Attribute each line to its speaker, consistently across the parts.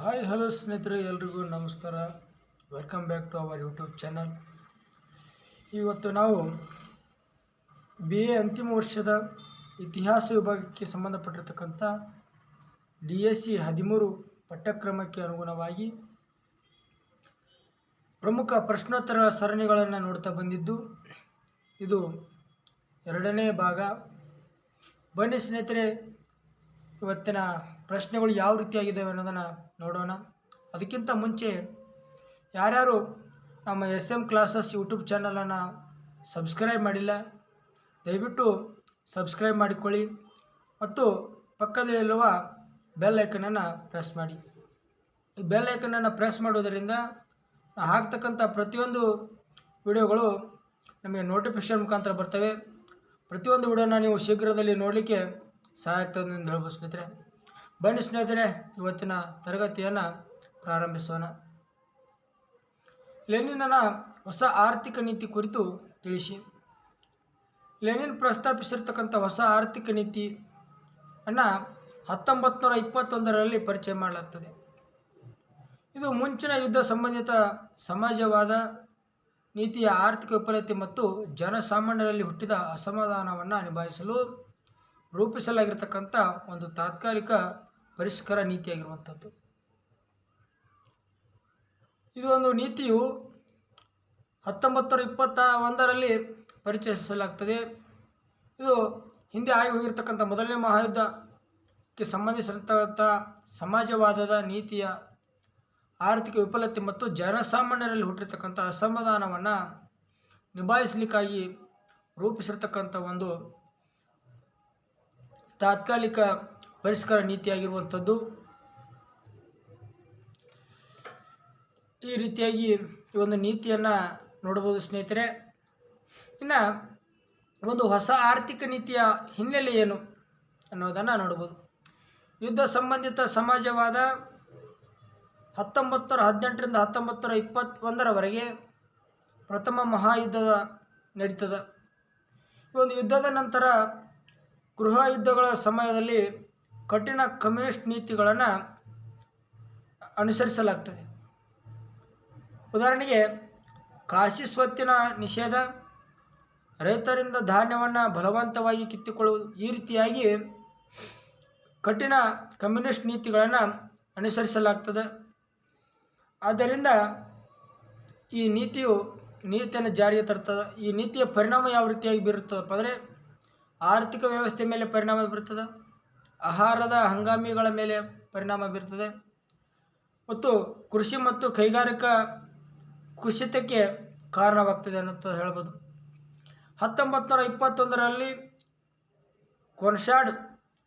Speaker 1: Hi, hello ಸ್ನೇಹಿತರೆ, ಎಲ್ರಿಗೂ ನಮಸ್ಕಾರ. Welcome back to our YouTube channel ಇವತ್ತು ನಾವು ಬಿ ಎ ಅಂತಿಮ ವರ್ಷದ ಇತಿಹಾಸ ವಿಭಾಗಕ್ಕೆ ಸಂಬಂಧಪಟ್ಟಿರ್ತಕ್ಕಂಥ ಡಿ ಎ ಸಿ ಹದಿಮೂರು ಪಠ್ಯಕ್ರಮಕ್ಕೆ ಅನುಗುಣವಾಗಿ ಪ್ರಮುಖ ಪ್ರಶ್ನೋತ್ತರ ಸರಣಿಗಳನ್ನು ನೋಡ್ತಾ ಬಂದಿದ್ದು, ಇದು ಎರಡನೇ ಭಾಗ. ಬನ್ನಿ ಸ್ನೇಹಿತರೆ, ಇವತ್ತಿನ ಪ್ರಶ್ನೆಗಳು ಯಾವ ರೀತಿಯಾಗಿದ್ದಾವೆ ಅನ್ನೋದನ್ನು ನೋಡೋಣ. ಅದಕ್ಕಿಂತ ಮುಂಚೆ ಯಾರ್ಯಾರು ನಮ್ಮ ಎಸ್ ಎಂ ಕ್ಲಾಸಸ್ ಯೂಟ್ಯೂಬ್ ಚಾನಲನ್ನು ಸಬ್ಸ್ಕ್ರೈಬ್ ಮಾಡಿಲ್ಲ, ದಯವಿಟ್ಟು ಸಬ್ಸ್ಕ್ರೈಬ್ ಮಾಡಿಕೊಳ್ಳಿ ಮತ್ತು ಪಕ್ಕದಲ್ಲಿರುವ ಬೆಲ್ ಐಕನನ್ನು ಪ್ರೆಸ್ ಮಾಡಿ. ಈ ಬೆಲ್ ಐಕನನ್ನು ಪ್ರೆಸ್ ಮಾಡೋದರಿಂದ ಹಾಕ್ತಕ್ಕಂಥ ಪ್ರತಿಯೊಂದು ವಿಡಿಯೋಗಳು ನಮಗೆ ನೋಟಿಫಿಕೇಷನ್ ಮುಖಾಂತರ ಬರ್ತವೆ. ಪ್ರತಿಯೊಂದು ವಿಡಿಯೋನ ನೀವು ಶೀಘ್ರದಲ್ಲಿ ನೋಡಲಿಕ್ಕೆ ಸಹಾಯ ಆಗ್ತದೆ ಎಂದು ಹೇಳ್ಬೋದು ಸ್ನೇಹಿತರೆ. ಬನ್ನಿ ಸ್ನೇಹಿತರೆ, ಇವತ್ತಿನ ತರಗತಿಯನ್ನು ಪ್ರಾರಂಭಿಸೋಣ. ಲೆನಿನನ ಹೊಸ ಆರ್ಥಿಕ ನೀತಿ ಕುರಿತು ತಿಳಿಸಿ. ಲೆನಿನ್ ಪ್ರಸ್ತಾಪಿಸಿರ್ತಕ್ಕಂಥ ಹೊಸ ಆರ್ಥಿಕ ನೀತಿ ಅನ್ನು ಹತ್ತೊಂಬತ್ತು ನೂರ ಇಪ್ಪತ್ತೊಂದರಲ್ಲಿ ಪರಿಚಯ ಮಾಡಲಾಗ್ತದೆ. ಇದು ಮುಂಚಿನ ಯುದ್ಧ ಸಂಬಂಧಿತ ಸಮಾಜವಾದ ನೀತಿಯ ಆರ್ಥಿಕ ವಿಫಲತೆ ಮತ್ತು ಜನಸಾಮಾನ್ಯರಲ್ಲಿ ಹುಟ್ಟಿದ ಅಸಮಾಧಾನವನ್ನು ನಿಭಾಯಿಸಲು ರೂಪಿಸಲಾಗಿರ್ತಕ್ಕಂಥ ಒಂದು ತಾತ್ಕಾಲಿಕ ಪರಿಷ್ಕಾರ ನೀತಿಯಾಗಿರುವಂಥದ್ದು ಒಂದು ನೀತಿಯು ಹತ್ತೊಂಬತ್ತು ಇಪ್ಪತ್ತ ಒಂದರಲ್ಲಿ ಪರಿಚಯಿಸಲಾಗ್ತದೆ. ಇದು ಹಿಂದೆ ಆಗಿ ಹೋಗಿರ್ತಕ್ಕಂಥ ಮೊದಲನೇ ಮಹಾಯುದ್ಧಕ್ಕೆ ಸಂಬಂಧಿಸಿರತಕ್ಕಂಥ ಸಮಾಜವಾದದ ನೀತಿಯ ಆರ್ಥಿಕ ವಿಫಲತೆ ಮತ್ತು ಜನಸಾಮಾನ್ಯರಲ್ಲಿ ಹುಟ್ಟಿರ್ತಕ್ಕಂಥ ಅಸಮಾಧಾನವನ್ನು ನಿಭಾಯಿಸಲಿಕ್ಕಾಗಿ ರೂಪಿಸಿರ್ತಕ್ಕಂಥ ಒಂದು ತಾತ್ಕಾಲಿಕ ಪರಿಷ್ಕಾರ ನೀತಿಯಾಗಿರುವಂಥದ್ದು. ಈ ರೀತಿಯಾಗಿ ಈ ಒಂದು ನೀತಿಯನ್ನು ನೋಡ್ಬೋದು ಸ್ನೇಹಿತರೆ. ಇನ್ನು ಒಂದು ಹೊಸ ಆರ್ಥಿಕ ನೀತಿಯ ಹಿನ್ನೆಲೆ ಏನು ಅನ್ನೋದನ್ನು ನೋಡ್ಬೋದು. ಯುದ್ಧ ಸಂಬಂಧಿತ ಸಮಾಜವಾದ ಹತ್ತೊಂಬತ್ತರ ಹದಿನೆಂಟರಿಂದ ಹತ್ತೊಂಬತ್ತರ ಇಪ್ಪತ್ತೊಂದರವರೆಗೆ ಪ್ರಥಮ ಮಹಾಯುದ್ಧದ ನಡೀತದೆ. ಈ ಒಂದು ಯುದ್ಧದ ನಂತರ ಗೃಹ ಯುದ್ಧಗಳ ಸಮಯದಲ್ಲಿ ಕಠಿಣ ಕಮ್ಯುನಿಸ್ಟ್ ನೀತಿಗಳನ್ನು ಅನುಸರಿಸಲಾಗ್ತದೆ. ಉದಾಹರಣೆಗೆ, ಕಾಶಿ ಸ್ವತ್ತಿನ ನಿಷೇಧ, ರೈತರಿಂದ ಧಾನ್ಯವನ್ನು ಬಲವಂತವಾಗಿ ಕಿತ್ತುಕೊಳ್ಳುವುದು ಈ ರೀತಿಯಾಗಿ ಕಠಿಣ ಕಮ್ಯುನಿಸ್ಟ್ ನೀತಿಗಳನ್ನು ಅನುಸರಿಸಲಾಗ್ತದೆ. ಆದ್ದರಿಂದ ಈ ನೀತಿಯು ನೀತಿಯನ್ನು ಜಾರಿಗೆ ತರ್ತದೆ. ಈ ನೀತಿಯ ಪರಿಣಾಮ ಯಾವ ರೀತಿಯಾಗಿ ಬೀರುತ್ತದಪ್ಪ ಅಂದರೆ, ಆರ್ಥಿಕ ವ್ಯವಸ್ಥೆ ಮೇಲೆ ಪರಿಣಾಮ ಬೀರುತ್ತದೆ? ಆಹಾರದ ಹಂಗಾಮಿಗಳ ಮೇಲೆ ಪರಿಣಾಮ ಬೀರುತ್ತದೆ ಮತ್ತು ಕೃಷಿ ಮತ್ತು ಕೈಗಾರಿಕಾ ಕುಸಿತಕ್ಕೆ ಕಾರಣವಾಗ್ತದೆ ಅನ್ನೋದು ಹೇಳ್ಬೋದು. ಹತ್ತೊಂಬತ್ತು ನೂರ ಇಪ್ಪತ್ತೊಂದರಲ್ಲಿ ಕೊನ್ಶಾಡ್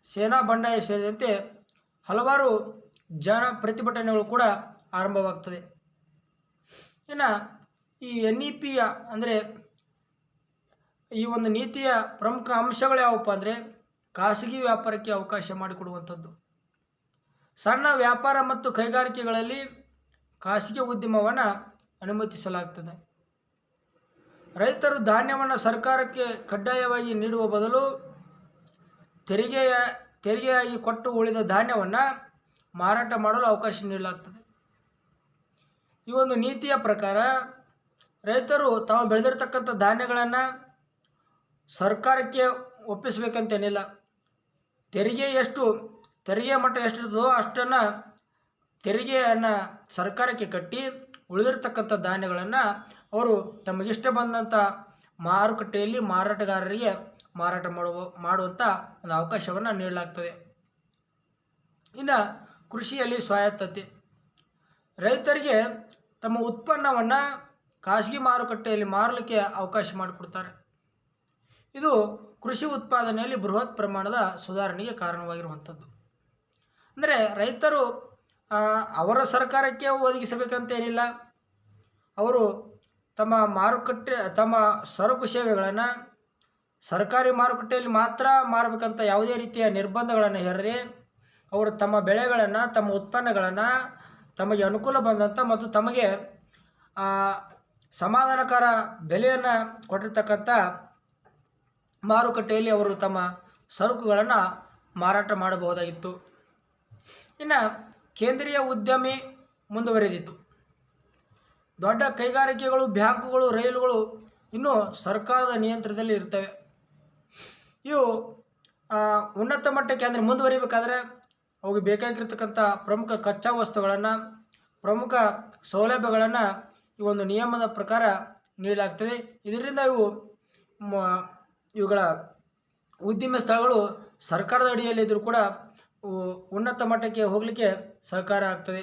Speaker 1: ಸೇನಾ ಬಂಡಾಯ ಸೇರಿದಂತೆ ಹಲವಾರು ಜನ ಪ್ರತಿಭಟನೆಗಳು ಕೂಡ ಆರಂಭವಾಗ್ತದೆ. ಇನ್ನು ಈ ಎನ್ ಇ ಪಿಯ ಅಂದರೆ ಈ ಒಂದು ನೀತಿಯ ಪ್ರಮುಖ ಅಂಶಗಳು ಯಾವಪ್ಪ ಅಂದರೆ ಖಾಸಗಿ ವ್ಯಾಪಾರಕ್ಕೆ ಅವಕಾಶ ಮಾಡಿಕೊಡುವಂಥದ್ದು. ಸಣ್ಣ ವ್ಯಾಪಾರ ಮತ್ತು ಕೈಗಾರಿಕೆಗಳಲ್ಲಿ ಖಾಸಗಿ ಉದ್ಯಮವನ್ನು ಅನುಮತಿಸಲಾಗ್ತದೆ. ರೈತರು ಧಾನ್ಯವನ್ನು ಸರ್ಕಾರಕ್ಕೆ ಕಡ್ಡಾಯವಾಗಿ ನೀಡುವ ಬದಲು ತೆರಿಗೆಯ ತೆರಿಗೆಯಾಗಿ ಕೊಟ್ಟು ಉಳಿದ ಧಾನ್ಯವನ್ನು ಮಾರಾಟ ಮಾಡಲು ಅವಕಾಶ ನೀಡಲಾಗ್ತದೆ. ಈ ಒಂದು ನೀತಿಯ ಪ್ರಕಾರ ರೈತರು ತಾವು ಬೆಳೆದಿರ್ತಕ್ಕಂಥ ಧಾನ್ಯಗಳನ್ನು ಸರ್ಕಾರಕ್ಕೆ ಒಪ್ಪಿಸಬೇಕಂತೇನಿಲ್ಲ ತೆರಿಗೆ ಎಷ್ಟು, ತೆರಿಗೆ ಮಟ್ಟ ಎಷ್ಟಿರ್ತದೋ ಅಷ್ಟನ್ನು ತೆರಿಗೆಯನ್ನು ಸರ್ಕಾರಕ್ಕೆ ಕಟ್ಟಿ ಉಳಿದಿರ್ತಕ್ಕಂಥ ಧಾನ್ಯಗಳನ್ನು ಅವರು ತಮಗಿಷ್ಟ ಬಂದಂಥ ಮಾರುಕಟ್ಟೆಯಲ್ಲಿ ಮಾರಾಟಗಾರರಿಗೆ ಮಾರಾಟ ಮಾಡುವ ಮಾಡುವಂಥ ಒಂದು ಅವಕಾಶವನ್ನು ನೀಡಲಾಗ್ತದೆ. ಇನ್ನು ಕೃಷಿಯಲ್ಲಿ ಸ್ವಾಯತ್ತತೆ. ರೈತರಿಗೆ ತಮ್ಮ ಉತ್ಪನ್ನವನ್ನು ಖಾಸಗಿ ಮಾರುಕಟ್ಟೆಯಲ್ಲಿ ಮಾರಲಿಕ್ಕೆ ಅವಕಾಶ ಮಾಡಿಕೊಡ್ತಾರೆ. ಇದು ಕೃಷಿ ಉತ್ಪಾದನೆಯಲ್ಲಿ ಬೃಹತ್ ಪ್ರಮಾಣದ ಸುಧಾರಣೆಗೆ ಕಾರಣವಾಗಿರುವಂಥದ್ದು. ಅಂದರೆ ರೈತರು ಅವರ ಸರ್ಕಾರಕ್ಕೆ ಒದಗಿಸಬೇಕಂತ ಏನಿಲ್ಲ. ಅವರು ತಮ್ಮ ಮಾರುಕಟ್ಟೆ, ತಮ್ಮ ಸರಕು ಸೇವೆಗಳನ್ನು ಸರ್ಕಾರಿ ಮಾರುಕಟ್ಟೆಯಲ್ಲಿ ಮಾತ್ರ ಮಾರಬೇಕಂತ ಯಾವುದೇ ರೀತಿಯ ನಿರ್ಬಂಧಗಳನ್ನು ಹೇರದೆ, ಅವರು ತಮ್ಮ ಬೆಳೆಗಳನ್ನು, ತಮ್ಮ ಉತ್ಪನ್ನಗಳನ್ನು ತಮಗೆ ಅನುಕೂಲ ಬಂದಂಥ ಮತ್ತು ತಮಗೆ ಸಮಾಧಾನಕರ ಬೆಲೆಯನ್ನು ಕೊಟ್ಟಿರ್ತಕ್ಕಂಥ ಮಾರುಕಟ್ಟೆಯಲ್ಲಿ ಅವರು ತಮ್ಮ ಸರಕುಗಳನ್ನು ಮಾರಾಟ ಮಾಡಬಹುದಾಗಿತ್ತು. ಇನ್ನು ಕೇಂದ್ರೀಯ ಉದ್ಯಮಿ ಮುಂದುವರೆದಿತ್ತು. ದೊಡ್ಡ ಕೈಗಾರಿಕೆಗಳು, ಬ್ಯಾಂಕುಗಳು, ರೈಲುಗಳು ಇನ್ನೂ ಸರ್ಕಾರದ ನಿಯಂತ್ರಣದಲ್ಲಿ ಇರ್ತವೆ. ಇವು ಉನ್ನತ ಮಟ್ಟಕ್ಕೆ ಅಂದರೆ ಮುಂದುವರಿಬೇಕಾದ್ರೆ ಅವುಗೆ ಬೇಕಾಗಿರ್ತಕ್ಕಂಥ ಪ್ರಮುಖ ಕಚ್ಚಾ ವಸ್ತುಗಳನ್ನು, ಪ್ರಮುಖ ಸೌಲಭ್ಯಗಳನ್ನು ಈ ಒಂದು ನಿಯಮದ ಪ್ರಕಾರ ನೀಡಲಾಗ್ತದೆ. ಇದರಿಂದ ಇವು ಇವುಗಳ ಉದ್ದಿಮೆ ಸ್ಥಳಗಳು ಸರ್ಕಾರದ ಅಡಿಯಲ್ಲಿದ್ದರೂ ಕೂಡ ಉನ್ನತ ಮಟ್ಟಕ್ಕೆ ಹೋಗಲಿಕ್ಕೆ ಸಹಕಾರ ಆಗ್ತದೆ.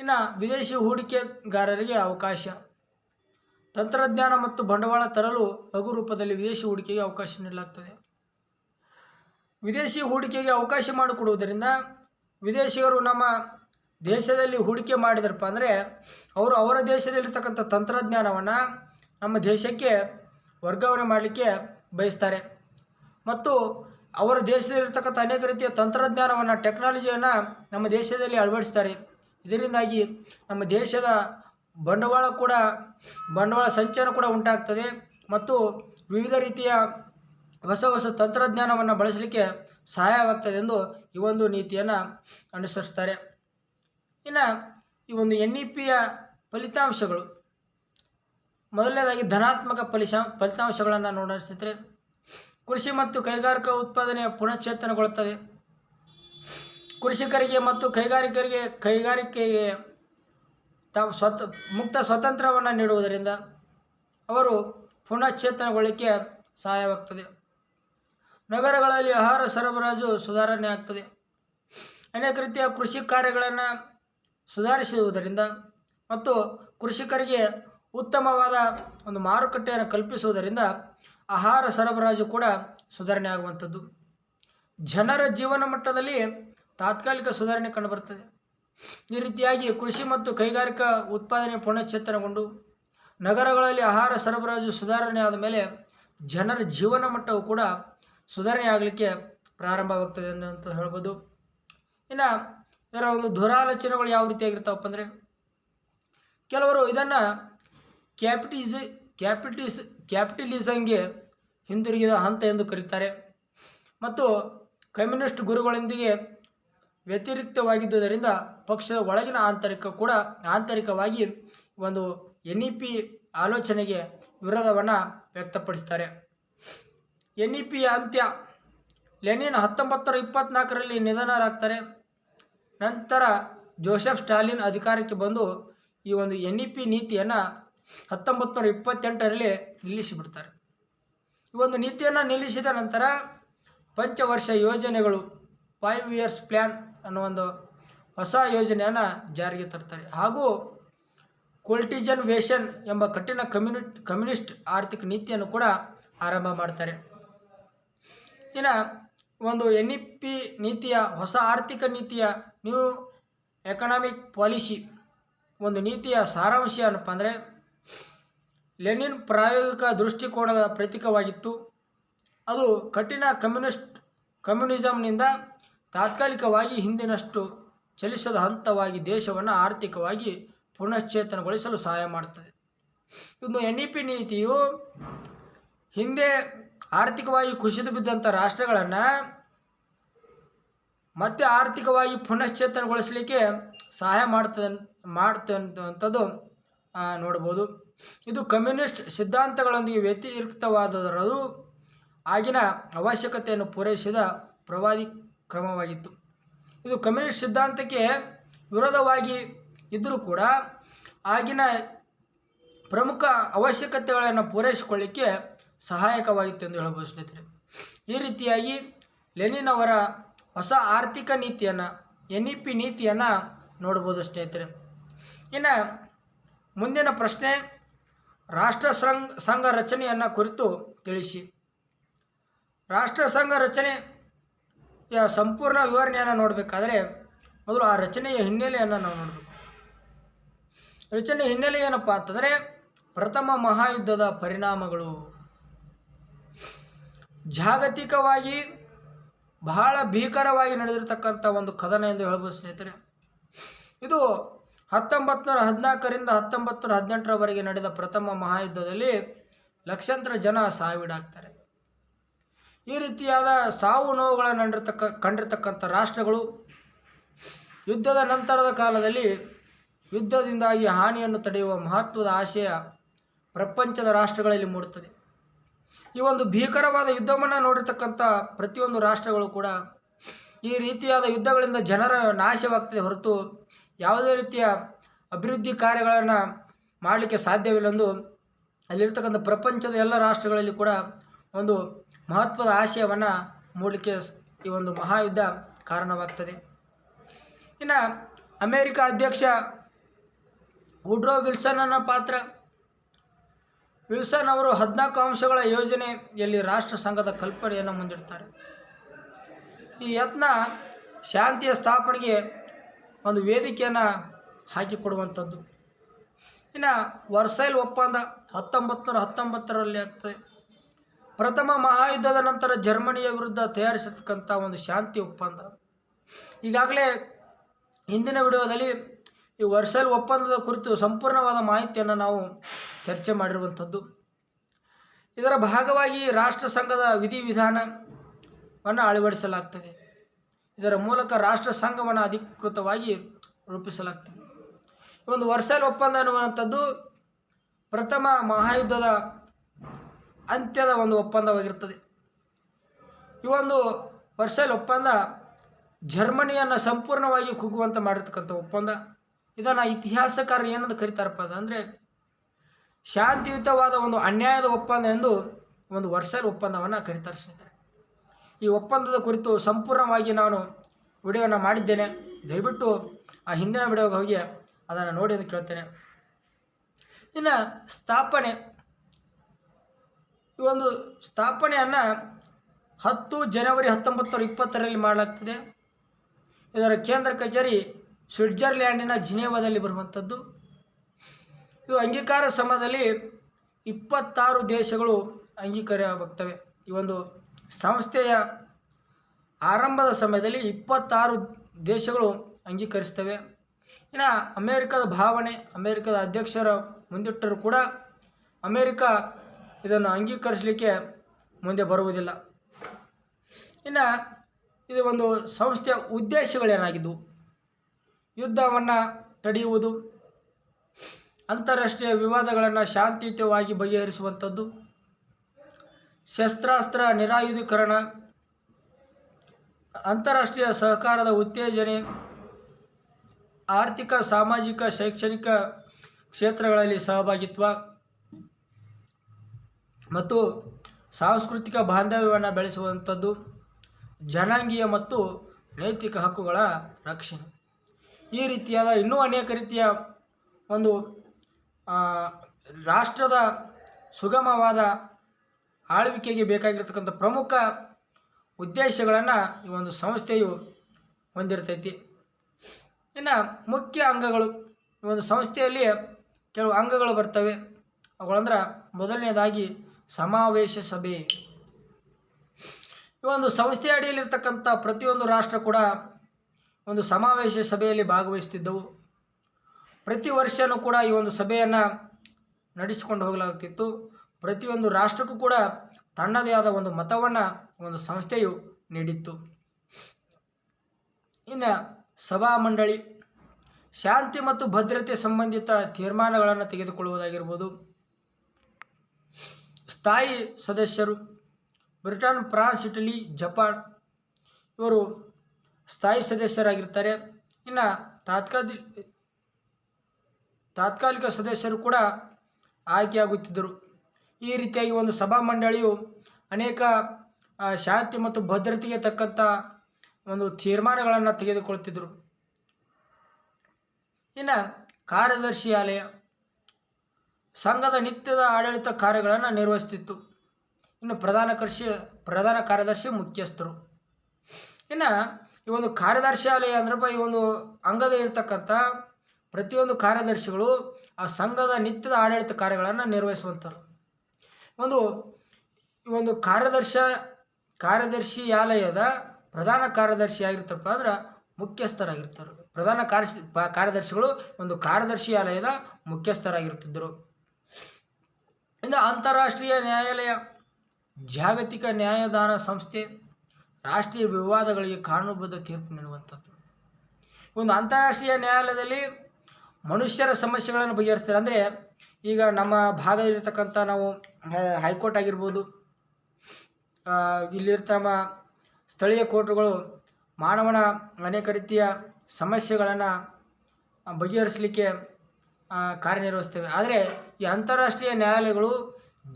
Speaker 1: ಇನ್ನು ವಿದೇಶಿ ಹೂಡಿಕೆಗಾರರಿಗೆ ಅವಕಾಶ. ತಂತ್ರಜ್ಞಾನ ಮತ್ತು ಬಂಡವಾಳ ತರಲು ಲಘು ರೂಪದಲ್ಲಿ ವಿದೇಶಿ ಹೂಡಿಕೆಗೆ ಅವಕಾಶ ನೀಡಲಾಗ್ತದೆ. ವಿದೇಶಿ ಹೂಡಿಕೆಗೆ ಅವಕಾಶ ಮಾಡಿಕೊಡುವುದರಿಂದ ವಿದೇಶಿಗರು ನಮ್ಮ ದೇಶದಲ್ಲಿ ಹೂಡಿಕೆ ಮಾಡಿದ್ರಪ್ಪ ಅಂದರೆ, ಅವರು ಅವರ ದೇಶದಲ್ಲಿರ್ತಕ್ಕಂಥ ತಂತ್ರಜ್ಞಾನವನ್ನು ನಮ್ಮ ದೇಶಕ್ಕೆ ವರ್ಗಾವಣೆ ಮಾಡಲಿಕ್ಕೆ ಬಯಸ್ತಾರೆ. ಮತ್ತು ಅವರ ದೇಶದಲ್ಲಿರ್ತಕ್ಕಂಥ ಅನೇಕ ರೀತಿಯ ತಂತ್ರಜ್ಞಾನವನ್ನು ಟೆಕ್ನಾಲಜಿಯನ್ನು ನಮ್ಮ ದೇಶದಲ್ಲಿ ಅಳವಡಿಸ್ತಾರೆ. ಇದರಿಂದಾಗಿ ನಮ್ಮ ದೇಶದ ಬಂಡವಾಳ ಕೂಡ, ಬಂಡವಾಳ ಸಂಚಯನ ಕೂಡ ಉಂಟಾಗ್ತದೆ. ಮತ್ತು ವಿವಿಧ ರೀತಿಯ ಹೊಸ ಹೊಸ ತಂತ್ರಜ್ಞಾನವನ್ನು ಬಳಸಲಿಕ್ಕೆ ಸಹಾಯವಾಗ್ತದೆ ಎಂದು ಈ ಒಂದು ನೀತಿಯನ್ನು ಅನುಸರಿಸ್ತಾರೆ. ಇನ್ನು ಈ ಒಂದು ಎನ್ ಇ ಪಿಯ ಫಲಿತಾಂಶಗಳು. ಮೊದಲನೇದಾಗಿ ಧನಾತ್ಮಕ ಫಲಿಶ, ಫಲಿತಾಂಶಗಳನ್ನು ಸ್ನೇಹಿತರೆ. ಕೃಷಿ ಮತ್ತು ಕೈಗಾರಿಕಾ ಉತ್ಪಾದನೆ ಪುನಶ್ಚೇತನಗೊಳ್ಳುತ್ತದೆ. ಕೃಷಿಕರಿಗೆ ಮತ್ತು ಕೈಗಾರಿಕರಿಗೆ, ಕೈಗಾರಿಕೆಗೆ ತಾವು ಸ್ವತ, ಮುಕ್ತ ಸ್ವಾತಂತ್ರ್ಯವನ್ನು ನೀಡುವುದರಿಂದ ಅವರು ಪುನಶ್ಚೇತನಗೊಳ್ಳಿಕ್ಕೆ ಸಹಾಯವಾಗ್ತದೆ. ನಗರಗಳಲ್ಲಿ ಆಹಾರ ಸರಬರಾಜು ಸುಧಾರಣೆ ಆಗ್ತದೆ. ಅನೇಕ ರೀತಿಯ ಕೃಷಿ ಕಾರ್ಯಗಳನ್ನು ಸುಧಾರಿಸುವುದರಿಂದ ಮತ್ತು ಕೃಷಿಕರಿಗೆ ಉತ್ತಮವಾದ ಒಂದು ಮಾರುಕಟ್ಟೆಯನ್ನು ಕಲ್ಪಿಸುವುದರಿಂದ ಆಹಾರ ಸರಬರಾಜು ಕೂಡ ಸುಧಾರಣೆ ಆಗುವಂಥದ್ದು ಜನರ ಜೀವನ ಮಟ್ಟದಲ್ಲಿ ತಾತ್ಕಾಲಿಕ ಸುಧಾರಣೆ ಕಂಡುಬರ್ತದೆ ಈ ರೀತಿಯಾಗಿ ಕೃಷಿ ಮತ್ತು ಕೈಗಾರಿಕಾ ಉತ್ಪಾದನೆ ಪುನಶ್ಚೇತನಗೊಂಡು ನಗರಗಳಲ್ಲಿ ಆಹಾರ ಸರಬರಾಜು ಸುಧಾರಣೆ ಆದ ಮೇಲೆ ಜನರ ಜೀವನ ಮಟ್ಟವು ಕೂಡ ಸುಧಾರಣೆ ಆಗಲಿಕ್ಕೆ ಪ್ರಾರಂಭವಾಗ್ತದೆ ಅಂತ ಹೇಳ್ಬೋದು. ಇನ್ನು ಇದರ ಒಂದು ದುರಾಲೋಚನೆಗಳು ಯಾವ ರೀತಿಯಾಗಿರ್ತಾವಪ್ಪ ಅಂದರೆ ಕೆಲವರು ಇದನ್ನು ಕ್ಯಾಪಿಟಿಸ್ ಕ್ಯಾಪಿಟಿಸ್, ಕ್ಯಾಪಿಟಲಿಸಂಗೆ ಹಿಂದಿರುಗಿದ ಹಂತ ಎಂದು ಕರೀತಾರೆ. ಮತ್ತು ಕಮ್ಯುನಿಸ್ಟ್ ಗುರುಗಳೊಂದಿಗೆ ವ್ಯತಿರಿಕ್ತವಾಗಿದ್ದುದರಿಂದ ಪಕ್ಷದ ಒಳಗಿನ ಆಂತರಿಕ ಕೂಡ ಆಂತರಿಕವಾಗಿ ಒಂದು ಎನ್ ಇ ಪಿ ಆಲೋಚನೆಗೆ ವಿರೋಧವನ್ನು ವ್ಯಕ್ತಪಡಿಸ್ತಾರೆ. ಎನ್ ಇ ಪಿಯ ಅಂತ್ಯ, ಲೆನಿನ್ ಹತ್ತೊಂಬತ್ತರ ನೂರ ಇಪ್ಪತ್ತ್ನಾಲ್ಕರಲ್ಲಿ ನಿಧನರಾಗ್ತಾರೆ. ನಂತರ ಜೋಸೆಫ್ ಸ್ಟಾಲಿನ್ ಅಧಿಕಾರಕ್ಕೆ ಬಂದು ಈ ಒಂದು ಎನ್ ಇ ಪಿ ನೀತಿಯನ್ನು ಹತ್ತೊಂಬತ್ತು ನೂರ ಇಪ್ಪತ್ತೆಂಟರಲ್ಲಿ ನಿಲ್ಲಿಸಿಬಿಡ್ತಾರೆ. ಈ ಒಂದು ನೀತಿಯನ್ನು ನಿಲ್ಲಿಸಿದ ನಂತರ ಪಂಚವರ್ಷ ಯೋಜನೆಗಳು ಫೈವ್ ಇಯರ್ಸ್ ಪ್ಲ್ಯಾನ್ ಅನ್ನೋ ಒಂದು ಹೊಸ ಯೋಜನೆಯನ್ನು ಜಾರಿಗೆ ತರ್ತಾರೆ. ಹಾಗೂ ಕೊಲ್ಟಿಜನ್ ವೇಷನ್ ಎಂಬ ಕಠಿಣ ಕಮ್ಯುನಿಟ್ ಕಮ್ಯುನಿಸ್ಟ್ ಆರ್ಥಿಕ ನೀತಿಯನ್ನು ಕೂಡ ಆರಂಭ ಮಾಡ್ತಾರೆ. ಇನ್ನು ಒಂದು ಎನ್ ಇ ಪಿ ನೀತಿಯ ಹೊಸ ಆರ್ಥಿಕ ನೀತಿಯ ನ್ಯೂ ಎಕನಾಮಿಕ್ ಪಾಲಿಸಿ ಒಂದು ನೀತಿಯ ಸಾರಾಂಶ ಏನಪ್ಪ ಅಂದರೆ ಲೆನಿನ್ ಪ್ರಾಯೋಗಿಕ ದೃಷ್ಟಿಕೋನದ ಪ್ರತೀಕವಾಗಿತ್ತು. ಅದು ಕಠಿಣ ಕಮ್ಯುನಿಸ್ಟ್ ಕಮ್ಯುನಿಸಮ್ನಿಂದ ತಾತ್ಕಾಲಿಕವಾಗಿ ಹಿಂದಿನಷ್ಟು ಚಲಿಸದ ಹಂತವಾಗಿ ದೇಶವನ್ನು ಆರ್ಥಿಕವಾಗಿ ಪುನಶ್ಚೇತನಗೊಳಿಸಲು ಸಹಾಯ ಮಾಡುತ್ತದೆ ಇನ್ನು ಎನ್ ಇ ಪಿ ನೀತಿಯು ಹಿಂದೆ ಆರ್ಥಿಕವಾಗಿ ಕುಸಿದು ಬಿದ್ದಂಥ ರಾಷ್ಟ್ರಗಳನ್ನು ಮತ್ತೆ ಆರ್ಥಿಕವಾಗಿ ಪುನಶ್ಚೇತನಗೊಳಿಸಲಿಕ್ಕೆ ಸಹಾಯ ಮಾಡ್ತದೆ ಮಾಡ್ತಂಥದ್ದು ನೋಡ್ಬೋದು. ಇದು ಕಮ್ಯುನಿಸ್ಟ್ ಸಿದ್ಧಾಂತಗಳೊಂದಿಗೆ ವ್ಯತಿರಿಕ್ತವಾದರೂ ಆಗಿನ ಅವಶ್ಯಕತೆಯನ್ನು ಪೂರೈಸಿದ ಪ್ರವಾದಿ ಕ್ರಮವಾಗಿತ್ತು. ಇದು ಕಮ್ಯುನಿಸ್ಟ್ ಸಿದ್ಧಾಂತಕ್ಕೆ ವಿರೋಧವಾಗಿ ಇದ್ದರೂ ಕೂಡ ಆಗಿನ ಪ್ರಮುಖ ಅವಶ್ಯಕತೆಗಳನ್ನು ಪೂರೈಸಿಕೊಳ್ಳಿಕ್ಕೆ ಸಹಾಯಕವಾಗಿತ್ತು ಎಂದು ಹೇಳಬಹುದು ಸ್ನೇಹಿತರೆ. ಈ ರೀತಿಯಾಗಿ ಲೆನಿನ್ ಅವರ ಹೊಸ ಆರ್ಥಿಕ ನೀತಿಯನ್ನು ಎನ್ ಇ ಪಿ ನೀತಿಯನ್ನು ನೋಡ್ಬೋದು ಸ್ನೇಹಿತರೆ. ಇನ್ನು ಮುಂದಿನ ಪ್ರಶ್ನೆ ರಾಷ್ಟ್ರ ಸಂಘ ಸಂಘ ರಚನೆಯನ್ನು ಕುರಿತು ತಿಳಿಸಿ. ರಾಷ್ಟ್ರ ಸಂಘ ರಚನೆಯ ಸಂಪೂರ್ಣ ವಿವರಣೆಯನ್ನು ನೋಡಬೇಕಾದ್ರೆ ಮೊದಲು ಆ ರಚನೆಯ ಹಿನ್ನೆಲೆಯನ್ನು ನಾವು ನೋಡಬೇಕು. ರಚನೆ ಹಿನ್ನೆಲೆ ಏನಪ್ಪ ಅಂತಂದರೆ ಪ್ರಥಮ ಮಹಾಯುದ್ಧದ ಪರಿಣಾಮಗಳು. ಜಾಗತಿಕವಾಗಿ ಬಹಳ ಭೀಕರವಾಗಿ ನಡೆದಿರತಕ್ಕಂಥ ಒಂದು ಕದನ ಎಂದು ಹೇಳ್ಬೋದು ಸ್ನೇಹಿತರೆ. ಇದು ಹತ್ತೊಂಬತ್ತು ನೂರ ಹದಿನಾಲ್ಕರಿಂದ ಹತ್ತೊಂಬತ್ತು ಹದಿನೆಂಟರವರೆಗೆ ನಡೆದ ಪ್ರಥಮ ಮಹಾಯುದ್ಧದಲ್ಲಿ ಲಕ್ಷಾಂತರ ಜನ ಸಾವಿಡಾಗ್ತಾರೆ. ಈ ರೀತಿಯಾದ ಸಾವು ನೋವುಗಳನ್ನು ನಂಡಿರ್ತಕ್ಕ, ಕಂಡಿರ್ತಕ್ಕಂಥ ರಾಷ್ಟ್ರಗಳು ಯುದ್ಧದ ನಂತರದ ಕಾಲದಲ್ಲಿ ಯುದ್ಧದಿಂದಾಗಿ ಹಾನಿಯನ್ನು ತಡೆಯುವ ಮಹತ್ವದ ಆಶಯ ಪ್ರಪಂಚದ ರಾಷ್ಟ್ರಗಳಲ್ಲಿ ಮೂಡುತ್ತದೆ. ಈ ಒಂದು ಭೀಕರವಾದ ಯುದ್ಧವನ್ನು ನೋಡಿರ್ತಕ್ಕಂಥ ಪ್ರತಿಯೊಂದು ರಾಷ್ಟ್ರಗಳು ಕೂಡ ಈ ರೀತಿಯಾದ ಯುದ್ಧಗಳಿಂದ ಜನರ ನಾಶವಾಗ್ತದೆ ಹೊರತು ಯಾವುದೇ ರೀತಿಯ ಅಭಿವೃದ್ಧಿ ಕಾರ್ಯಗಳನ್ನು ಮಾಡಲಿಕ್ಕೆ ಸಾಧ್ಯವಿಲ್ಲಂದು ಅಲ್ಲಿರ್ತಕ್ಕಂಥ ಪ್ರಪಂಚದ ಎಲ್ಲ ರಾಷ್ಟ್ರಗಳಲ್ಲಿ ಕೂಡ ಒಂದು ಮಹತ್ವದ ಆಶಯವನ್ನು ಮೂಡಲಿಕ್ಕೆ ಈ ಒಂದು ಮಹಾಯುದ್ಧ ಕಾರಣವಾಗ್ತದೆ. ಇನ್ನು ಅಮೇರಿಕ ಅಧ್ಯಕ್ಷ ವುಡ್ರೋ ಅನ್ನೋ ಪಾತ್ರ, ವಿಲ್ಸನ್ ಅವರು ಹದಿನಾಲ್ಕು ಅಂಶಗಳ ಯೋಜನೆಯಲ್ಲಿ ರಾಷ್ಟ್ರ ಸಂಘದ ಕಲ್ಪನೆಯನ್ನು ಮುಂದಿಡ್ತಾರೆ. ಈ ಯತ್ನ ಶಾಂತಿಯ ಸ್ಥಾಪನೆಗೆ ಒಂದು ವೇದಿಕೆಯನ್ನು ಹಾಕಿಕೊಡುವಂಥದ್ದು. ಇನ್ನು ವರ್ಸೈಲ್ ಒಪ್ಪಂದ ಹತ್ತೊಂಬತ್ತು ನೂರ ಹತ್ತೊಂಬತ್ತರಲ್ಲಿ ಆಗ್ತದೆ. ಪ್ರಥಮ ಮಹಾಯುದ್ಧದ ನಂತರ ಜರ್ಮನಿಯ ವಿರುದ್ಧ ತಯಾರಿಸತಕ್ಕಂಥ ಒಂದು ಶಾಂತಿ ಒಪ್ಪಂದ. ಈಗಾಗಲೇ ಹಿಂದಿನ ವಿಡಿಯೋದಲ್ಲಿ ಈ ವರ್ಸೈಲ್ ಒಪ್ಪಂದದ ಕುರಿತು ಸಂಪೂರ್ಣವಾದ ಮಾಹಿತಿಯನ್ನು ನಾವು ಚರ್ಚೆ ಮಾಡಿರುವಂಥದ್ದು. ಇದರ ಭಾಗವಾಗಿ ರಾಷ್ಟ್ರ ಸಂಘದ ವಿಧಿವಿಧಾನವನ್ನು ಅಳವಡಿಸಲಾಗ್ತದೆ. ಇದರ ಮೂಲಕ ರಾಷ್ಟ್ರ ಸಂಘವನ್ನು ಅಧಿಕೃತವಾಗಿ ರೂಪಿಸಲಾಗ್ತದೆ. ಒಂದು ವರ್ಷಲ್ ಒಪ್ಪಂದ ಅನ್ನುವಂಥದ್ದು ಪ್ರಥಮ ಮಹಾಯುದ್ಧದ ಅಂತ್ಯದ ಒಂದು ಒಪ್ಪಂದವಾಗಿರ್ತದೆ. ಈ ಒಂದು ವರ್ಷಲ್ ಒಪ್ಪಂದ ಜರ್ಮನಿಯನ್ನು ಸಂಪೂರ್ಣವಾಗಿ ಕುಗ್ಗುವಂತೆ ಮಾಡಿರ್ತಕ್ಕಂಥ ಒಪ್ಪಂದ. ಇದನ್ನು ಇತಿಹಾಸಕಾರರು ಏನಂತ ಕರೀತಾರಪ್ಪ ಅಂದರೆ ಶಾಂತಿಯುತವಾದ ಒಂದು ಅನ್ಯಾಯದ ಒಪ್ಪಂದ ಎಂದು ಒಂದು ವರ್ಷಲ್ ಒಪ್ಪಂದವನ್ನು ಕರೀತಾರೆ ಸ್ನೇಹಿತರೆ ಈ ಒಪ್ಪಂದದ ಕುರಿತು ಸಂಪೂರ್ಣವಾಗಿ ನಾನು ವಿಡಿಯೋನ ಮಾಡಿದ್ದೇನೆ. ದಯವಿಟ್ಟು ಆ ಹಿಂದಿನ ವಿಡಿಯೋಗೆ ಹೋಗಿ ಅದನ್ನು ನೋಡಿ ಅಂತ ಕೇಳ್ತೇನೆ. ಇನ್ನು ಸ್ಥಾಪನೆ. ಈ ಒಂದು ಸ್ಥಾಪನೆಯನ್ನು ಹತ್ತು ಜನವರಿ ಹತ್ತೊಂಬತ್ತು ನೂರ ಇಪ್ಪತ್ತರಲ್ಲಿ ಮಾಡಲಾಗ್ತದೆ. ಇದರ ಕೇಂದ್ರ ಕಚೇರಿ ಸ್ವಿಟ್ಜರ್ಲ್ಯಾಂಡಿನ ಜಿನೇವಾದಲ್ಲಿ ಬರುವಂಥದ್ದು. ಇದು ಅಂಗೀಕಾರ ಸಮಯದಲ್ಲಿ ಇಪ್ಪತ್ತಾರು ದೇಶಗಳು ಅಂಗೀಕಾರವಾಗ್ತವೆ. ಈ ಒಂದು ಸಂಸ್ಥೆಯ ಆರಂಭದ ಸಮಯದಲ್ಲಿ ಇಪ್ಪತ್ತಾರು ದೇಶಗಳು ಅಂಗೀಕರಿಸ್ತವೆ ಇನ್ನು ಅಮೇರಿಕದ ಭಾವನೆ, ಅಮೇರಿಕದ ಅಧ್ಯಕ್ಷರ ಮುಂದಿಟ್ಟರೂ ಕೂಡ ಅಮೇರಿಕ ಇದನ್ನು ಅಂಗೀಕರಿಸಲಿಕ್ಕೆ ಮುಂದೆ ಬರುವುದಿಲ್ಲ. ಇನ್ನು ಇದು ಒಂದು ಸಂಸ್ಥೆಯ ಉದ್ದೇಶಗಳೇನಾಗಿದ್ದವು ಯುದ್ಧವನ್ನು ತಡೆಯುವುದು, ಅಂತಾರಾಷ್ಟ್ರೀಯ ವಿವಾದಗಳನ್ನು ಶಾಂತಿಯುತವಾಗಿ ಬಗೆಹರಿಸುವಂಥದ್ದು ಶಸ್ತ್ರಾಸ್ತ್ರ ನಿರಾಯುಧೀಕರಣ, ಅಂತಾರಾಷ್ಟ್ರೀಯ ಸಹಕಾರದ ಉತ್ತೇಜನೆ, ಆರ್ಥಿಕ, ಸಾಮಾಜಿಕ, ಶೈಕ್ಷಣಿಕ ಕ್ಷೇತ್ರಗಳಲ್ಲಿ ಸಹಭಾಗಿತ್ವ ಮತ್ತು ಸಾಂಸ್ಕೃತಿಕ ಬಾಂಧವ್ಯವನ್ನು ಬೆಳೆಸುವಂಥದ್ದು, ಜನಾಂಗೀಯ ಮತ್ತು ನೈತಿಕ ಹಕ್ಕುಗಳ ರಕ್ಷಣೆ. ಈ ರೀತಿಯಾದ ಇನ್ನೂ ಅನೇಕ ರೀತಿಯ ಒಂದು ರಾಷ್ಟ್ರದ ಸುಗಮವಾದ ಆಳ್ವಿಕೆಗೆ ಬೇಕಾಗಿರ್ತಕ್ಕಂಥ ಪ್ರಮುಖ ಉದ್ದೇಶಗಳನ್ನು ಈ ಒಂದು ಸಂಸ್ಥೆಯು ಹೊಂದಿರ್ತೈತಿ. ಇನ್ನು ಮುಖ್ಯ ಅಂಗಗಳು, ಈ ಒಂದು ಸಂಸ್ಥೆಯಲ್ಲಿ ಕೆಲವು ಅಂಗಗಳು ಬರ್ತವೆ. ಅವುಗಳಂದ್ರೆ ಮೊದಲನೇದಾಗಿ ಸಮಾವೇಶ ಸಭೆ. ಈ ಒಂದು ಸಂಸ್ಥೆ ಅಡಿಯಲ್ಲಿರ್ತಕ್ಕಂಥ ಪ್ರತಿಯೊಂದು ರಾಷ್ಟ್ರ ಕೂಡ ಒಂದು ಸಮಾವೇಶ ಸಭೆಯಲ್ಲಿ ಭಾಗವಹಿಸ್ತಿದ್ದವು. ಪ್ರತಿ ವರ್ಷವೂ ಕೂಡ ಈ ಒಂದು ಸಭೆಯನ್ನು ನಡೆಸಿಕೊಂಡು ಹೋಗಲಾಗ್ತಿತ್ತು. ಪ್ರತಿಯೊಂದು ರಾಷ್ಟ್ರಕ್ಕೂ ಕೂಡ ತನ್ನದೇ ಆದ ಒಂದು ಮತವನ್ನು ಒಂದು ಸಂಸ್ಥೆಯು ನೀಡಿತ್ತು. ಇನ್ನು ಸಭಾ ಮಂಡಳಿ ಶಾಂತಿ ಮತ್ತು ಭದ್ರತೆ ಸಂಬಂಧಿತ ತೀರ್ಮಾನಗಳನ್ನು ತೆಗೆದುಕೊಳ್ಳುವುದಾಗಿರ್ಬೋದು. ಸ್ಥಾಯಿ ಸದಸ್ಯರು ಬ್ರಿಟನ್, ಫ್ರಾನ್ಸ್, ಇಟಲಿ, ಜಪಾನ್ ಇವರು ಸ್ಥಾಯಿ ಸದಸ್ಯರಾಗಿರ್ತಾರೆ. ಇನ್ನು ತಾತ್ಕಾಲಿ ತಾತ್ಕಾಲಿಕ ಸದಸ್ಯರು ಕೂಡ ಆಯ್ಕೆಯಾಗುತ್ತಿದ್ದರು. ಈ ರೀತಿಯಾಗಿ ಒಂದು ಸಭಾ ಮಂಡಳಿಯು ಅನೇಕ ಶಾಂತಿ ಮತ್ತು ಭದ್ರತೆಗೆ ತಕ್ಕಂಥ ಒಂದು ತೀರ್ಮಾನಗಳನ್ನು ತೆಗೆದುಕೊಳ್ತಿದ್ರು. ಇನ್ನು ಕಾರ್ಯದರ್ಶಿ ಆಲಯ ಸಂಘದ ನಿತ್ಯದ ಆಡಳಿತ ಕಾರ್ಯಗಳನ್ನು ನಿರ್ವಹಿಸ್ತಿತ್ತು. ಇನ್ನು ಪ್ರಧಾನ ಕೃಷಿ ಪ್ರಧಾನ ಕಾರ್ಯದರ್ಶಿ ಮುಖ್ಯಸ್ಥರು. ಇನ್ನು ಈ ಒಂದು ಕಾರ್ಯದರ್ಶಿಯಾಲಯ ಅಂದ್ರಪ್ಪ ಈ ಒಂದು ಅಂಗದಲ್ಲಿ ಇರ್ತಕ್ಕಂಥ ಪ್ರತಿಯೊಂದು ಕಾರ್ಯದರ್ಶಿಗಳು ಆ ಸಂಘದ ನಿತ್ಯದ ಆಡಳಿತ ಕಾರ್ಯಗಳನ್ನು ನಿರ್ವಹಿಸುವಂಥರು ಒಂದು ಒಂದು ಕಾರ್ಯದರ್ಶ ಕಾರ್ಯದರ್ಶಿಯಾಲಯದ ಪ್ರಧಾನ ಕಾರ್ಯದರ್ಶಿ ಆಗಿರ್ತಪ್ಪ ಅಂದ್ರೆ ಮುಖ್ಯಸ್ಥರಾಗಿರ್ತಾರೆ. ಪ್ರಧಾನ ಕಾರ್ಯ ಕಾರ್ಯದರ್ಶಿಗಳು ಒಂದು ಕಾರ್ಯದರ್ಶಿಯಾಲಯದ ಮುಖ್ಯಸ್ಥರಾಗಿರ್ತಿದ್ದರು ಇನ್ನು ಅಂತಾರಾಷ್ಟ್ರೀಯ ನ್ಯಾಯಾಲಯ, ಜಾಗತಿಕ ನ್ಯಾಯದಾನ ಸಂಸ್ಥೆ, ರಾಷ್ಟ್ರೀಯ ವಿವಾದಗಳಿಗೆ ಕಾನೂನುಬದ್ಧ ತೀರ್ಪು ನೀಡುವಂಥದ್ದು. ಒಂದು ಅಂತಾರಾಷ್ಟ್ರೀಯ ನ್ಯಾಯಾಲಯದಲ್ಲಿ ಮನುಷ್ಯರ ಸಮಸ್ಯೆಗಳನ್ನು ಬಗೆಹರಿಸ್ತಾರೆ. ಅಂದರೆ ಈಗ ನಮ್ಮ ಭಾಗದಲ್ಲಿರ್ತಕ್ಕಂಥ ನಾವು ಹೈಕೋರ್ಟ್ ಆಗಿರ್ಬೋದು ಇಲ್ಲಿ ಇಲ್ಲಿರ್ತ ನಮ್ಮ ಸ್ಥಳೀಯ ಕೋರ್ಟ್ಗಳು ಮಾನವನ ಅನೇಕ ರೀತಿಯ ಸಮಸ್ಯೆಗಳನ್ನು ಬಗೆಹರಿಸಲಿಕ್ಕೆ ಕಾರ್ಯನಿರ್ವಹಿಸ್ತೇವೆ. ಆದರೆ ಈ ಅಂತಾರಾಷ್ಟ್ರೀಯ ನ್ಯಾಯಾಲಯಗಳು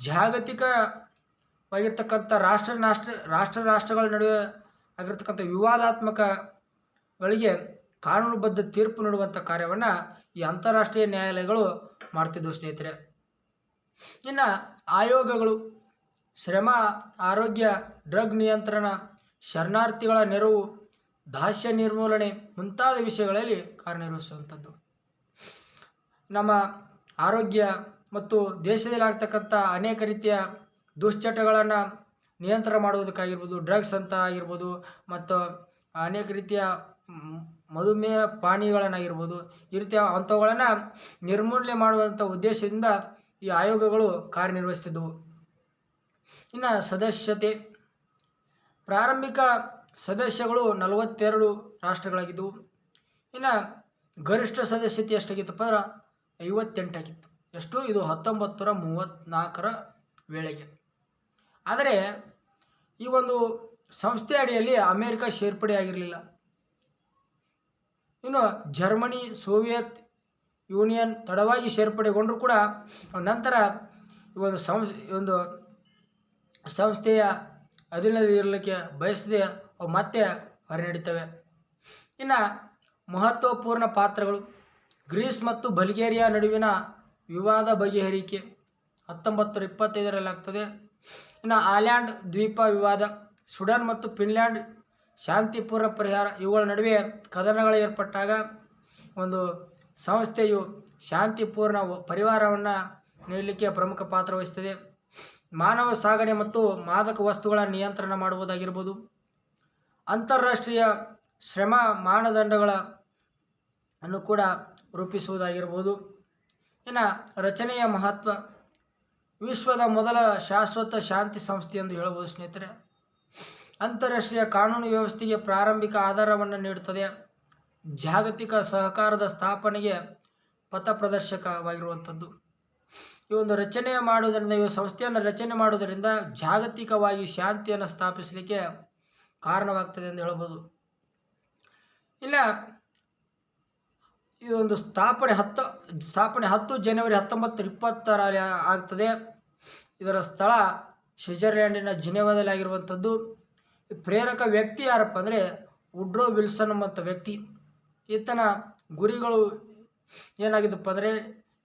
Speaker 1: ಜಾಗತಿಕವಾಗಿರ್ತಕ್ಕಂಥ ರಾಷ್ಟ್ರ ರಾಷ್ಟ್ರ ರಾಷ್ಟ್ರ ರಾಷ್ಟ್ರಗಳ ನಡುವೆ ಆಗಿರ್ತಕ್ಕಂಥ ವಿವಾದಾತ್ಮಕಗಳಿಗೆ ಕಾನೂನುಬದ್ಧ ತೀರ್ಪು ನೀಡುವಂಥ ಕಾರ್ಯವನ್ನು ಈ ಅಂತಾರಾಷ್ಟ್ರೀಯ ನ್ಯಾಯಾಲಯಗಳು ಮಾಡ್ತಿದ್ದವು ಸ್ನೇಹಿತರೆ. ಇನ್ನು ಆಯೋಗಗಳು, ಶ್ರಮ, ಆರೋಗ್ಯ, ಡ್ರಗ್ ನಿಯಂತ್ರಣ, ಶರಣಾರ್ಥಿಗಳ ನೆರವು, ದಾಸ್ಯ ನಿರ್ಮೂಲನೆ ಮುಂತಾದ ವಿಷಯಗಳಲ್ಲಿ ಕಾರ್ಯನಿರ್ವಹಿಸುವಂಥದ್ದು. ನಮ್ಮ ಆರೋಗ್ಯ ಮತ್ತು ದೇಶದಲ್ಲಿ ಆಗ್ತಕ್ಕಂಥ ಅನೇಕ ರೀತಿಯ ದುಶ್ಚಟಗಳನ್ನು ನಿಯಂತ್ರಣ ಮಾಡುವುದಕ್ಕಾಗಿರ್ಬೋದು, ಡ್ರಗ್ಸ್ ಅಂತ ಆಗಿರ್ಬೋದು, ಮತ್ತು ಅನೇಕ ರೀತಿಯ ಮಧುಮೇಹ ಪಾಣಿಗಳನ್ನಾಗಿರ್ಬೋದು ಈ ರೀತಿಯ ಅಂಥವುಗಳನ್ನು ನಿರ್ಮೂಲನೆ ಮಾಡುವಂಥ ಉದ್ದೇಶದಿಂದ ಈ ಆಯೋಗಗಳು ಕಾರ್ಯನಿರ್ವಹಿಸ್ತಿದ್ದವು ಇನ್ನು ಸದಸ್ಯತೆ. ಪ್ರಾರಂಭಿಕ ಸದಸ್ಯಗಳು ನಲವತ್ತೆರಡು ರಾಷ್ಟ್ರಗಳಾಗಿದ್ದವು. ಇನ್ನು ಗರಿಷ್ಠ ಸದಸ್ಯತೆ ಎಷ್ಟಾಗಿತ್ತಪ್ಪ ಅಂದ್ರೆ ಐವತ್ತೆಂಟಾಗಿತ್ತು. ಎಷ್ಟು? ಇದು ಹತ್ತೊಂಬತ್ತರ ಮೂವತ್ತ್ನಾಲ್ಕರ ವೇಳೆಗೆ. ಆದರೆ ಈ ಒಂದು ಸಂಸ್ಥೆ ಅಡಿಯಲ್ಲಿ ಅಮೇರಿಕ ಸೇರ್ಪಡೆ ಆಗಿರಲಿಲ್ಲ ಇನ್ನು ಜರ್ಮನಿ, ಸೋವಿಯತ್ ಯೂನಿಯನ್ ತಡವಾಗಿ ಸೇರ್ಪಡೆಗೊಂಡರೂ ಕೂಡ ನಂತರ ಒಂದು ಸಂಸ್ ಒಂದು ಸಂಸ್ಥೆಯ ಅಧೀನದಲ್ಲಿರಲಿಕ್ಕೆ ಬಯಸದೆ ಅವು ಮತ್ತೆ ಹೊರನಡೀತವೆ. ಇನ್ನು ಮಹತ್ವಪೂರ್ಣ ಪಾತ್ರಗಳು. ಗ್ರೀಸ್ ಮತ್ತು ಬಲ್ಗೇರಿಯಾ ನಡುವಿನ ವಿವಾದ ಬಗೆಹರಿಕೆ ಹತ್ತೊಂಬತ್ತು ಇಪ್ಪತ್ತೈದರಲ್ಲಿ ಆಗ್ತದೆ ಇನ್ನು ಆಲ್ಯಾಂಡ್ ದ್ವೀಪ ವಿವಾದ. ಸುಡಾನ್ ಮತ್ತು ಫಿನ್ಲ್ಯಾಂಡ್ ಶಾಂತಿಪೂರ್ಣ ಪರಿಹಾರ. ಇವುಗಳ ನಡುವೆ ಕದನಗಳು ಏರ್ಪಟ್ಟಾಗ ಒಂದು ಸಂಸ್ಥೆಯು ಶಾಂತಿಪೂರ್ಣ ಪರಿವಾರವನ್ನು ನೀಡಲಿಕ್ಕೆ ಪ್ರಮುಖ ಪಾತ್ರ ವಹಿಸ್ತದೆ. ಮಾನವ ಸಾಗಣೆ ಮತ್ತು ಮಾದಕ ವಸ್ತುಗಳ ನಿಯಂತ್ರಣ ಮಾಡುವುದಾಗಿರ್ಬೋದು. ಅಂತಾರಾಷ್ಟ್ರೀಯ ಶ್ರಮ ಮಾನದಂಡಗಳ ಅನ್ನು ಕೂಡ ರೂಪಿಸುವುದಾಗಿರ್ಬೋದು. ಇನ್ನು ರಚನೆಯ ಮಹತ್ವ, ವಿಶ್ವದ ಮೊದಲ ಶಾಶ್ವತ ಶಾಂತಿ ಸಂಸ್ಥೆ ಎಂದು ಹೇಳಬಹುದು ಸ್ನೇಹಿತರೆ. ಅಂತಾರಾಷ್ಟ್ರೀಯ ಕಾನೂನು ವ್ಯವಸ್ಥೆಗೆ ಪ್ರಾರಂಭಿಕ ಆಧಾರವನ್ನು ನೀಡುತ್ತದೆ. ಜಾಗತಿಕ ಸಹಕಾರದ ಸ್ಥಾಪನೆಗೆ ಪಥಪ್ರದರ್ಶಕವಾಗಿರುವಂಥದ್ದು ಈ ಒಂದು ರಚನೆ ಮಾಡುವುದರಿಂದ, ಈ ಸಂಸ್ಥೆಯನ್ನು ರಚನೆ ಮಾಡುವುದರಿಂದ ಜಾಗತಿಕವಾಗಿ ಶಾಂತಿಯನ್ನು ಸ್ಥಾಪಿಸಲಿಕ್ಕೆ ಕಾರಣವಾಗ್ತದೆ ಎಂದು ಹೇಳ್ಬೋದು. ಇಲ್ಲ, ಈ ಒಂದು ಸ್ಥಾಪನೆ ಹತ್ತು ಸ್ಥಾಪನೆ ಹತ್ತು ಜನವರಿ ಹತ್ತೊಂಬತ್ತು ಇಪ್ಪತ್ತರಲ್ಲಿ ಆಗ್ತದೆ. ಇದರ ಸ್ಥಳ ಸ್ವಿಟ್ಜರ್ಲ್ಯಾಂಡಿನ ಜಿನೆವಾದಲ್ಲಿ ಆಗಿರುವಂಥದ್ದು. ಪ್ರೇರಕ ವ್ಯಕ್ತಿ ಯಾರಪ್ಪ ಅಂದರೆ ಉಡ್ರೋ ವಿಲ್ಸನ್ ಮತ್ತು ವ್ಯಕ್ತಿ. ಈತನ ಗುರಿಗಳು ಏನಾಗಿದ್ದಪ್ಪ ಅಂದರೆ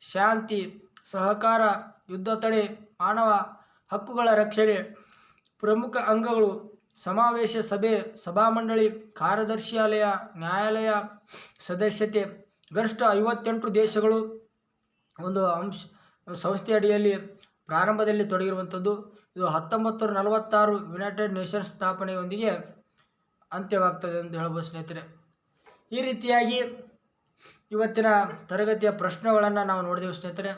Speaker 1: ಶಾಂತಿ, ಸಹಕಾರ, ಯುದ್ಧ ತಡೆ, ಮಾನವ ಹಕ್ಕುಗಳ ರಕ್ಷಣೆ, ಪ್ರಮುಖ ಅಂಗಗಳು, ಸಮಾವೇಶ ಸಭೆ, ಸಭಾಮಂಡಳಿ ಕಾರ್ಯದರ್ಶಿಯಾಲಯ ನ್ಯಾಯಾಲಯ ಸದಸ್ಯತೆ, ಗರಿಷ್ಠ ಐವತ್ತೆಂಟು ದೇಶಗಳು. ಒಂದು ಅಂಶ ಸಂಸ್ಥೆ ಅಡಿಯಲ್ಲಿ ಪ್ರಾರಂಭದಲ್ಲಿ ತೊಡಗಿರುವಂಥದ್ದು. ಇದು ಹತ್ತೊಂಬತ್ತು ನೂರ ನಲವತ್ತಾರು ಯುನೈಟೆಡ್ ನೇಷನ್ಸ್ ಸ್ಥಾಪನೆಯೊಂದಿಗೆ ಅಂತ್ಯವಾಗ್ತದೆ ಎಂದು ಹೇಳ್ಬೋದು ಸ್ನೇಹಿತರೆ. ಈ ರೀತಿಯಾಗಿ ಇವತ್ತಿನ ತರಗತಿಯ ಪ್ರಶ್ನೆಗಳನ್ನು ನಾವು ನೋಡಿದೆವು ಸ್ನೇಹಿತರೆ.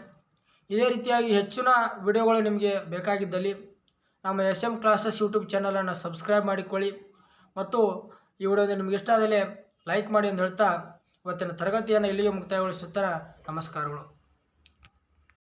Speaker 1: ಇದೇ ರೀತಿಯಾಗಿ ಹೆಚ್ಚಿನ ವಿಡಿಯೋಗಳು ನಿಮಗೆ ಬೇಕಾಗಿದ್ದಲ್ಲಿ ನಮ್ಮ ಎಸ್ ಎಂ ಕ್ಲಾಸಸ್ ಯೂಟ್ಯೂಬ್ ಚಾನಲನ್ನು ಸಬ್ಸ್ಕ್ರೈಬ್ ಮಾಡಿಕೊಳ್ಳಿ ಮತ್ತು ಈ ವಿಡಿಯೋ ನಿಮಗೆ ಇಷ್ಟ ಆದಲ್ಲಿ ಲೈಕ್ ಮಾಡಿ ಅಂತ ಹೇಳ್ತಾ ಇವತ್ತಿನ ತರಗತಿಯನ್ನು ಇಲ್ಲಿಗೆ ಮುಕ್ತಾಯಗೊಳಿಸುತ್ತಾ ನಮಸ್ಕಾರಗಳು.